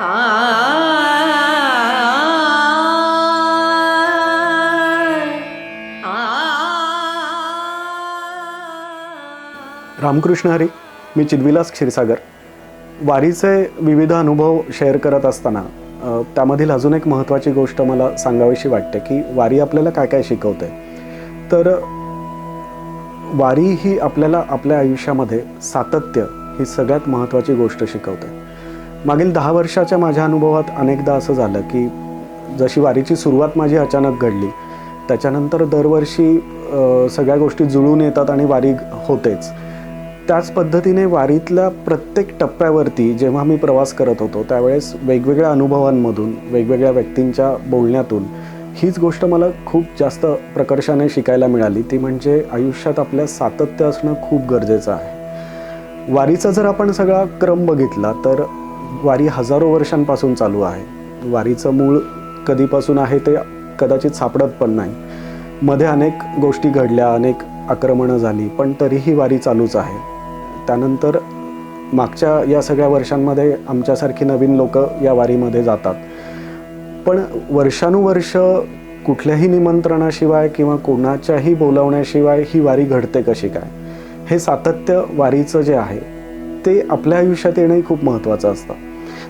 रामकृष्ण हरी मी चिदविलास क्षीरसागर. वारीचे विविध अनुभव शेअर करत असताना त्यामधील अजून एक महत्त्वाची गोष्ट मला सांगावीशी वाटते की वारी आपल्याला काय काय शिकवते? तर वारी ही आपल्याला आपल्या आयुष्यामध्ये सातत्य ही सगळ्यात महत्त्वाची गोष्ट शिकवते. मागील दहा वर्षाच्या माझ्या अनुभवात अनेकदा असं झालं की जशी वारीची सुरुवात माझी अचानक घडली त्याच्यानंतर दरवर्षी सगळ्या गोष्टी जुळून येतात आणि वारी होतेच. त्याच पद्धतीने वारीतल्या प्रत्येक टप्प्यावरती जेव्हा मी प्रवास करत होतो त्यावेळेस वेगवेगळ्या अनुभवांमधून वेगवेगळ्या व्यक्तींच्या बोलण्यातून हीच गोष्ट मला खूप जास्त प्रकर्षाने शिकायला मिळाली. ती म्हणजे आयुष्यात आपल्या सातत्य असणं खूप गरजेचं आहे. वारीचा जर आपण सगळा क्रम बघितला तर वारी हजारो वर्षांपासून चालू आहे. वारीचं मूळ कधीपासून आहे ते कदाचित सापडत पण नाही. मध्ये अनेक गोष्टी घडल्या अनेक आक्रमणं झाली पण तरीही वारी चालूच आहे. त्यानंतर मागच्या या सगळ्या वर्षांमध्ये आमच्यासारखी नवीन लोक या वारीमध्ये जातात. पण वर्षानुवर्ष कुठल्याही निमंत्रणाशिवाय किंवा कोणाच्याही बोलावण्याशिवाय ही वारी घडते कशी काय? हे सातत्य वारीचं जे आहे ते आपल्या आयुष्यात येणंही खूप महत्त्वाचं असतं.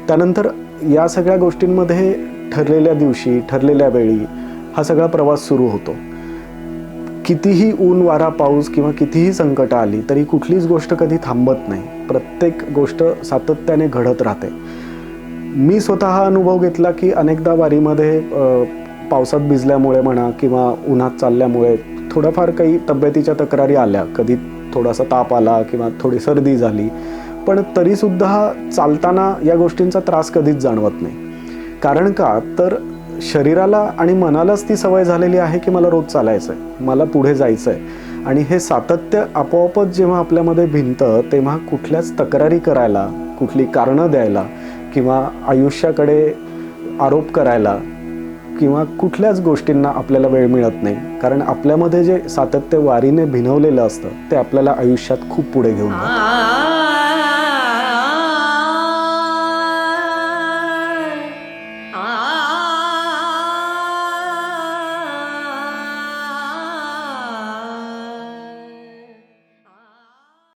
त्यानंतर या सगळ्या गोष्टींमध्ये ठरलेल्या दिवशी ठरलेल्या वेळी हा सगळा प्रवास सुरू होतो. कितीही ऊन वारा पाऊस किंवा कितीही संकटं आली तरी कुठलीच गोष्ट कधी थांबत नाही. प्रत्येक गोष्ट सातत्याने घडत राहते. मी स्वतः हा अनुभव घेतला की अनेकदा वारीमध्ये पावसात भिजल्यामुळे म्हणा किंवा उन्हात चालल्यामुळे थोडंफार काही तब्येतीच्या तक्रारी आल्या. कधी थोडासा ताप आला किंवा थोडी सर्दी झाली पण तरीसुद्धा चालताना या गोष्टींचा त्रास कधीच जाणवत नाही. कारण का? तर शरीराला आणि मनालाच ती सवय झालेली आहे की मला रोज चालायचं आहे मला पुढे जायचं आहे आणि हे सातत्य आपोआपच जेव्हा आपल्यामध्ये भिनतं तेव्हा कुठल्याच तक्रारी करायला कुठली कारणं द्यायला किंवा आयुष्याकडे आरोप करायला किंवा कुठल्याच गोष्टींना आपल्याला वेळ मिळत नाही. कारण आपल्यामध्ये जे सातत्य वारीने भिनवलेलं असतं ते आपल्याला आयुष्यात खूप पुढे घेऊन जातं.